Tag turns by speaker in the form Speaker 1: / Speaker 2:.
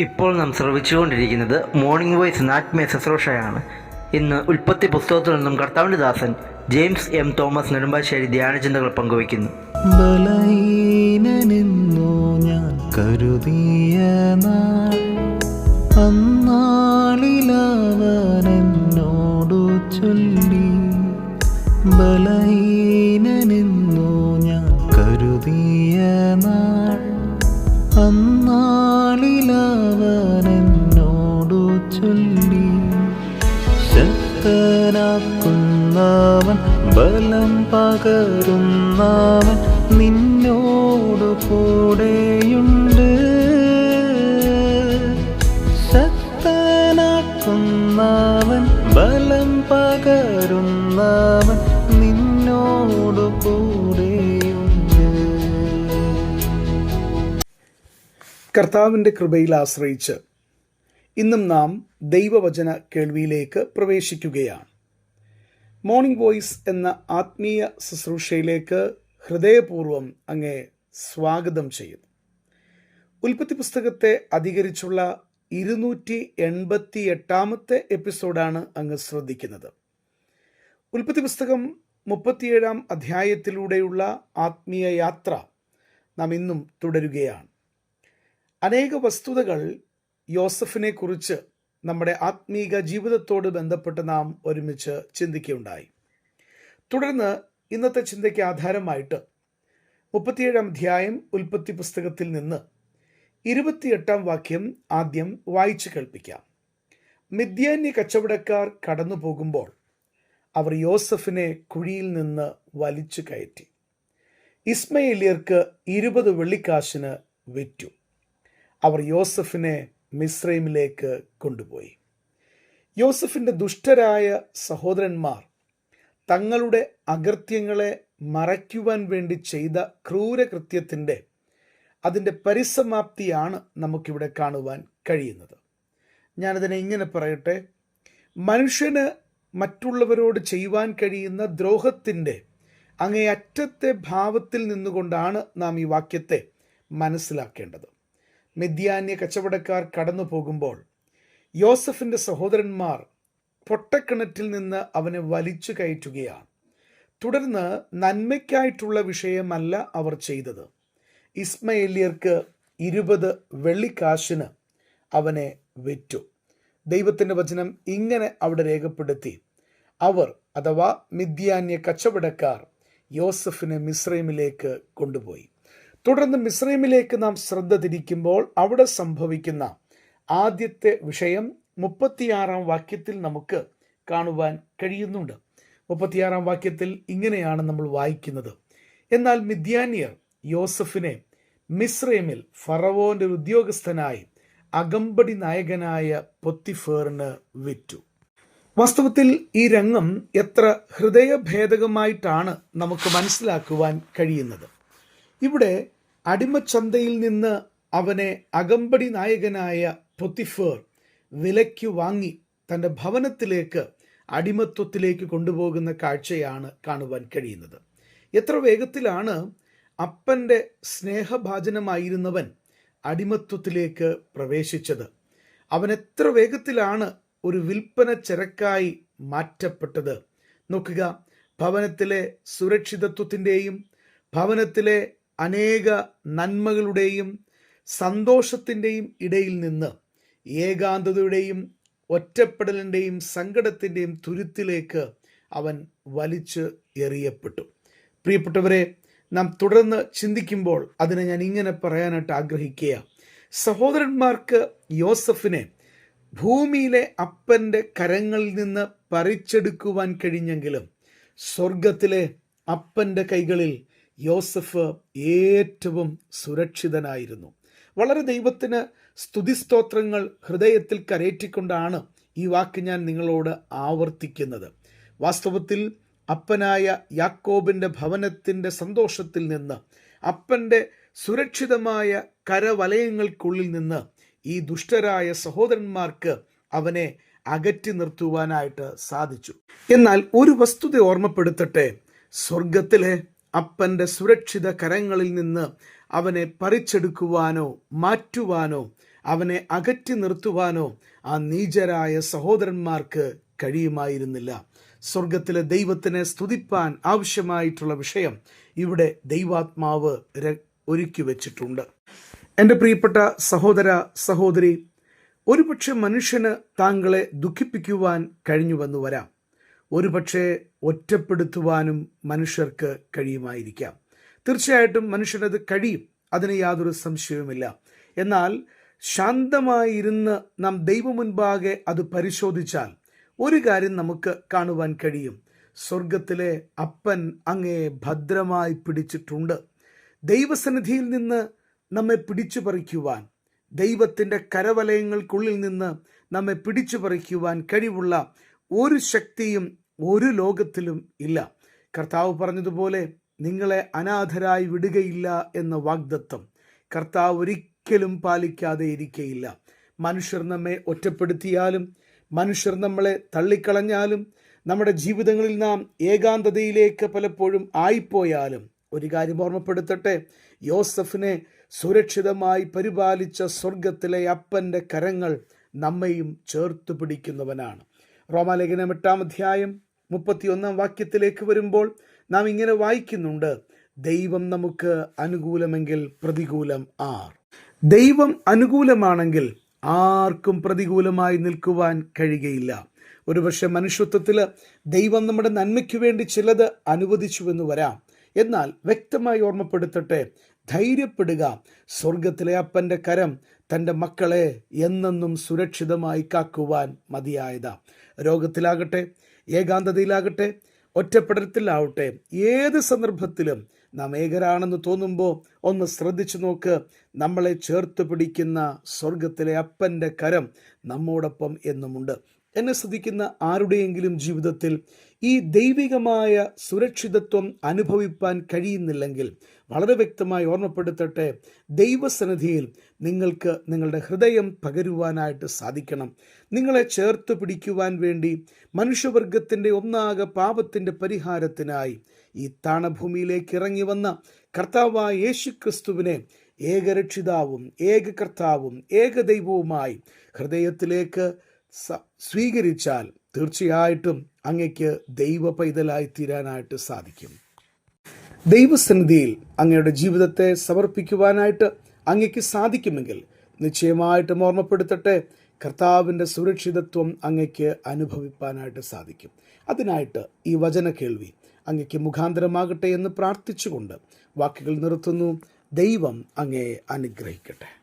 Speaker 1: ഇപ്പോൾ നാം ശ്രവിച്ചുകൊണ്ടിരിക്കുന്നത് morning voice നാറ്റ്മേ ശുശ്രൂഷയാണ് ഇന്ന് ഉൽപ്പത്തി പുസ്തകത്തിൽ നിന്നും കർത്താവിന്റെ ദാസൻ ജെയിംസ് എം തോമസ് നെടുമ്പാശ്ശേരി ധ്യാനചിന്തകൾ പങ്കുവയ്ക്കുന്നു.
Speaker 2: ബലഹീനനെന്നു ഞാൻ ചൊല്ലി. ബലഹീനനെന്നു അന്നാളിലവനെന്നോടു ചൊല്ലി. ശക്തനാക്കുന്നവൻ ബലം പകരുന്നവൻ നിന്നോടു കൂടെയുണ്ട്
Speaker 3: കർത്താവിന്റെ കൃപയിൽ ആശ്രയിച്ച് ഇന്നും നാം ദൈവവചന കേൾവിയിലേക്ക് പ്രവേശിക്കുകയാണ്. മോർണിംഗ് വോയിസ് എന്ന ആത്മീയ ശുശ്രൂഷയിലേക്ക് ഹൃദയപൂർവം അങ്ങേ സ്വാഗതം ചെയ്യുന്നു. ഉൽപ്പത്തി പുസ്തകത്തെ അധികരിച്ചുള്ള ഇരുന്നൂറ്റി എൺപത്തി എട്ടാമത്തെ എപ്പിസോഡാണ് അങ്ങ് ശ്രദ്ധിക്കുന്നത്. ഉൽപ്പത്തി പുസ്തകം മുപ്പത്തിയേഴാം അധ്യായത്തിലൂടെയുള്ള ആത്മീയ യാത്ര നാം ഇന്നും തുടരുകയാണ്. അനേക വസ്തുതകൾ യോസഫിനെ കുറിച്ച് നമ്മുടെ ആത്മീക ജീവിതത്തോട് ബന്ധപ്പെട്ട് നാം ഒരുമിച്ച് ചിന്തിക്കുകയുണ്ടായി. തുടർന്ന് ഇന്നത്തെ ചിന്തയ്ക്ക് ആധാരമായിട്ട് മുപ്പത്തിയേഴാം അധ്യായം ഉൽപ്പത്തി പുസ്തകത്തിൽ നിന്ന് ഇരുപത്തിയെട്ടാം വാക്യം ആദ്യം വായിച്ചു കേൾപ്പിക്കാം. മിഥ്യാന്യ കച്ചവടക്കാർ കടന്നു പോകുമ്പോൾ അവർ യോസഫിനെ കുഴിയിൽ നിന്ന് വലിച്ചു കയറ്റി. ഇസ്മയിലിയർക്ക് ഇരുപത് വെള്ളിക്കാശിന് വിറ്റു. അവർ യോസഫിനെ മിസ്രൈമിലേക്ക് കൊണ്ടുപോയി. യോസഫിന്റെ ദുഷ്ടരായ സഹോദരന്മാർ തങ്ങളുടെ അകൃത്യങ്ങളെ മറയ്ക്കുവാൻ വേണ്ടി ചെയ്ത ക്രൂരകൃത്യത്തിന്റെ അതിന്റെ പരിസമാപ്തിയാണ് നമുക്കിവിടെ കാണുവാൻ കഴിയുന്നത്. ഞാനതിനെ ഇങ്ങനെ പറയട്ടെ മനുഷ്യന് മറ്റുള്ളവരോട് ചെയ്യുവാൻ കഴിയുന്ന ദ്രോഹത്തിന്റെ അങ്ങേയറ്റത്തെ ഭാവത്തിൽ നിന്നുകൊണ്ടാണ് നാം ഈ വാക്യത്തെ മനസ്സിലാക്കേണ്ടത്. മിഥ്യാന്യ കച്ചവടക്കാർ കടന്നു പോകുമ്പോൾ യോസഫിന്റെ സഹോദരന്മാർ പൊട്ടക്കിണറ്റിൽ നിന്ന് അവനെ വലിച്ചു കയറ്റുകയാണ്. തുടർന്ന് നന്മയ്ക്കായിട്ടുള്ള വിഷയമല്ല അവർ ചെയ്തത്. ഇസ്മയേലിയർക്ക് ഇരുപത് വെള്ളിക്കാശിന് അവനെ വിറ്റു. ദൈവത്തിന്റെ വചനം ഇങ്ങനെ അവിടെ രേഖപ്പെടുത്തി. അവർ അഥവാ മിഥ്യാന്യ കച്ചവടക്കാർ യോസഫിനെ മിസ്രൈമിലേക്ക് കൊണ്ടുപോയി. തുടർന്ന് മിസ്രൈമിലേക്ക് നാം ശ്രദ്ധ തിരിക്കുമ്പോൾ അവിടെ സംഭവിക്കുന്ന ആദ്യത്തെ വിഷയം മുപ്പത്തിയാറാം വാക്യത്തിൽ നമുക്ക് കാണുവാൻ കഴിയുന്നുണ്ട്. മുപ്പത്തിയാറാം വാക്യത്തിൽ ഇങ്ങനെയാണ് നമ്മൾ വായിക്കുന്നത്. എന്നാൽ മിഥ്യാനിയർ യോസഫിനെ മിസ്രൈമിൽ ഫറവോന്റെ ഉദ്യോഗസ്ഥനായി അകമ്പടി നായകനായ പൊത്തിഫേറിന് വിറ്റു. വാസ്തവത്തിൽ ഈ രംഗം എത്ര ഹൃദയഭേദകമായിട്ടാണ് നമുക്ക് മനസ്സിലാക്കുവാൻ കഴിയുന്നത്. ഇവിടെ അടിമച്ചന്തയിൽ നിന്ന് അവനെ അകമ്പടി നായകനായ പൊത്തിഫേർ വിലയ്ക്ക് വാങ്ങി തന്റെ ഭവനത്തിലേക്ക് അടിമത്വത്തിലേക്ക് കൊണ്ടുപോകുന്ന കാഴ്ചയാണ് കാണുവാൻ കഴിയുന്നത്. എത്ര വേഗത്തിലാണ് അപ്പന്റെ സ്നേഹഭാജനമായിരുന്നവൻ അടിമത്വത്തിലേക്ക് പ്രവേശിച്ചത്. അവൻ എത്ര വേഗത്തിലാണ് ഒരു വിൽപ്പന ചരക്കായി മാറ്റപ്പെട്ടത്. നോക്കുക ഭവനത്തിലെ സുരക്ഷിതത്വത്തിന്റെയും ഭവനത്തിലെ അനേക നന്മകളുടെയും സന്തോഷത്തിന്റെയും ഇടയിൽ നിന്ന് ഏകാന്തതയുടെയും ഒറ്റപ്പെടലിന്റെയും സങ്കടത്തിന്റെയും തുരുത്തിലേക്ക് അവൻ വലിച്ച് എറിയപ്പെട്ടു. പ്രിയപ്പെട്ടവരെ നാം തുടർന്ന് ചിന്തിക്കുമ്പോൾ അതിനെ ഞാൻ ഇങ്ങനെ പറയാനായിട്ട് ആഗ്രഹിക്കുക സഹോദരന്മാർക്ക് യോസഫിനെ ഭൂമിയിലെ അപ്പന്റെ കരങ്ങളിൽ നിന്ന് പറിച്ചെടുക്കുവാൻ കഴിഞ്ഞെങ്കിലും സ്വർഗത്തിലെ അപ്പന്റെ കൈകളിൽ യോസഫ് ഏറ്റവും സുരക്ഷിതനായിരുന്നു. വളരെ ദൈവത്തിന് സ്തുതിസ്തോത്രങ്ങൾ ഹൃദയത്തിൽ കരേറ്റിക്കൊണ്ടാണ് ഈ വാക്ക് ഞാൻ നിങ്ങളോട് ആവർത്തിക്കുന്നത്. വാസ്തവത്തിൽ അപ്പനായ യാക്കോബിന്റെ ഭവനത്തിന്റെ സന്തോഷത്തിൽ നിന്ന് അപ്പന്റെ സുരക്ഷിതമായ കരവലയങ്ങൾക്കുള്ളിൽ നിന്ന് ഈ ദുഷ്ടരായ സഹോദരന്മാർക്ക് അവനെ അകറ്റി നിർത്തുവാനായിട്ട് സാധിച്ചു. എന്നാൽ ഒരു വസ്തുത ഓർമ്മപ്പെടുത്തട്ടെ? സ്വർഗത്തിലെ അപ്പന്റെ സുരക്ഷിത കരങ്ങളിൽ നിന്ന് അവനെ പറിച്ചെടുക്കുവാനോ മാറ്റുവാനോ
Speaker 1: അവനെ അകറ്റി നിർത്തുവാനോ ആ നീചരായ സഹോദരന്മാർക്ക് കഴിയുമായിരുന്നില്ല. സ്വർഗത്തിലെ ദൈവത്തിനെ സ്തുതിപ്പാൻ ആവശ്യമായിട്ടുള്ള വിഷയം ഇവിടെ ദൈവാത്മാവ് ഒരുക്കി വച്ചിട്ടുണ്ട്. എന്റെ പ്രിയപ്പെട്ട സഹോദര സഹോദരി ഒരുപക്ഷെ മനുഷ്യന് താങ്കളെ ദുഃഖിപ്പിക്കുവാൻ കഴിഞ്ഞുവെന്ന് വരാം. ഒരുപക്ഷെ ഒറ്റപ്പെടുത്തുവാനും മനുഷ്യർക്ക് കഴിയുമായിരിക്കാം. തീർച്ചയായിട്ടും മനുഷ്യനത് കഴിയും. അതിന് യാതൊരു സംശയവുമില്ല. എന്നാൽ ശാന്തമായിരുന്ന് നാം ദൈവമുൻപാകെ അത് പരിശോധിച്ചാൽ ഒരു കാര്യം നമുക്ക് കാണുവാൻ കഴിയും. സ്വർഗത്തിലെ അപ്പൻ അങ്ങയെ ഭദ്രമായി പിടിച്ചിട്ടുണ്ട്. ദൈവസന്നിധിയിൽ നിന്ന് നമ്മെ പിടിച്ചു പറിക്കുവാൻ ദൈവത്തിന്റെ കരവലയങ്ങൾക്കുള്ളിൽ നിന്ന് നമ്മെ പിടിച്ചു പറിക്കുവാൻ കഴിവുള്ള ഒരു ശക്തിയും ഒരു ലോകത്തിലും ഇല്ല. കർത്താവ് പറഞ്ഞതുപോലെ നിങ്ങളെ അനാഥരായി വിടുകയില്ല എന്ന വാഗ്ദത്വം കർത്താവ് ഒരിക്കലും പാലിക്കാതെ ഇരിക്കയില്ല. മനുഷ്യർ നമ്മെ ഒറ്റപ്പെടുത്തിയാലും മനുഷ്യർ നമ്മളെ തള്ളിക്കളഞ്ഞാലും നമ്മുടെ ജീവിതങ്ങളിൽ നാം ഏകാന്തതയിലേക്ക് പലപ്പോഴും ആയിപ്പോയാലും ഒരു കാര്യം ഓർമ്മപ്പെടുത്തട്ടെ യോസഫിനെ സുരക്ഷിതമായി പരിപാലിച്ച സ്വർഗത്തിലെ അപ്പന്റെ കരങ്ങൾ നമ്മയും ചേർത്ത് പിടിക്കുന്നവനാണ്. റോമാലേഖനം എട്ടാം അധ്യായം മുപ്പത്തിയൊന്നാം വാക്യത്തിലേക്ക് വരുമ്പോൾ നാം ഇങ്ങനെ വായിക്കുന്നുണ്ട്. ദൈവം നമുക്ക് അനുകൂലമെങ്കിൽ പ്രതികൂലം ആർ. ദൈവം അനുകൂലമാണെങ്കിൽ ആർക്കും പ്രതികൂലമായി നിൽക്കുവാൻ കഴിയുകയില്ല. ഒരുപക്ഷെ മനുഷ്യത്വത്തിൽ ദൈവം നമ്മുടെ നന്മയ്ക്ക് വേണ്ടി ചിലത് അനുവദിച്ചുവെന്ന് വരാം. എന്നാൽ വ്യക്തമായി ഓർമ്മപ്പെടുത്തട്ടെ ധൈര്യപ്പെടുക. സ്വർഗത്തിലെ അപ്പന്റെ കരം തന്റെ മക്കളെ എന്നെന്നും സുരക്ഷിതമായി കാക്കുവാൻ മതിയായതാ. രോഗത്തിലാകട്ടെ ഏകാന്തതയിലാകട്ടെ ഒറ്റപ്പെടത്തിലാവട്ടെ ഏത് സന്ദർഭത്തിലും നാം ഏകരാണെന്ന് തോന്നുമ്പോൾ ഒന്ന് ശ്രദ്ധിച്ചു നോക്ക്. നമ്മളെ ചേർത്ത് പിടിക്കുന്ന സ്വർഗത്തിലെ അപ്പന്റെ കരം നമ്മോടൊപ്പം എന്നുമുണ്ട്. എന്നെ ശ്രദ്ധിക്കുന്ന ആരുടെയെങ്കിലും ജീവിതത്തിൽ ഈ ദൈവികമായ സുരക്ഷിതത്വം അനുഭവിപ്പാൻ കഴിയുന്നില്ലെങ്കിൽ വളരെ വ്യക്തമായി ഓർമ്മപ്പെടുത്തട്ടെ ദൈവസന്നിധിയിൽ നിങ്ങൾക്ക് നിങ്ങളുടെ ഹൃദയം പകരുവാനായിട്ട് സാധിക്കണം. നിങ്ങളെ ചേർത്ത് പിടിക്കുവാൻ വേണ്ടി മനുഷ്യവർഗത്തിന്റെ ഒന്നാകെ പാപത്തിന്റെ പരിഹാരത്തിനായി ഈ താണഭൂമിയിലേക്ക് ഇറങ്ങി വന്ന കർത്താവായ യേശു ക്രിസ്തുവിനെ ഏകരക്ഷിതാവും ഏക കർത്താവും ഏക ദൈവവുമായി ഹൃദയത്തിലേക്ക് സ്വീകരിച്ചാൽ തീർച്ചയായിട്ടും അങ്ങയ്ക്ക് ദൈവ പൈതലായി തീരാനായിട്ട് സാധിക്കും. ദൈവസന്നിധിയിൽ അങ്ങയുടെ ജീവിതത്തെ സമർപ്പിക്കുവാനായിട്ട് അങ്ങയ്ക്ക് സാധിക്കുമെങ്കിൽ നിശ്ചയമായിട്ടും ഓർമ്മപ്പെടുത്തട്ടെ കർത്താവിന്റെ സുരക്ഷിതത്വം അങ്ങയ്ക്ക് അനുഭവിപ്പാനായിട്ട് സാധിക്കും. അതിനായിട്ട് ഈ വചന കേൾവി അങ്ങയ്ക്ക് മുഖാന്തരമാകട്ടെ എന്ന് പ്രാർത്ഥിച്ചുകൊണ്ട് വാക്കുകൾ നിർത്തുന്നു. ദൈവം അങ്ങയെ അനുഗ്രഹിക്കട്ടെ.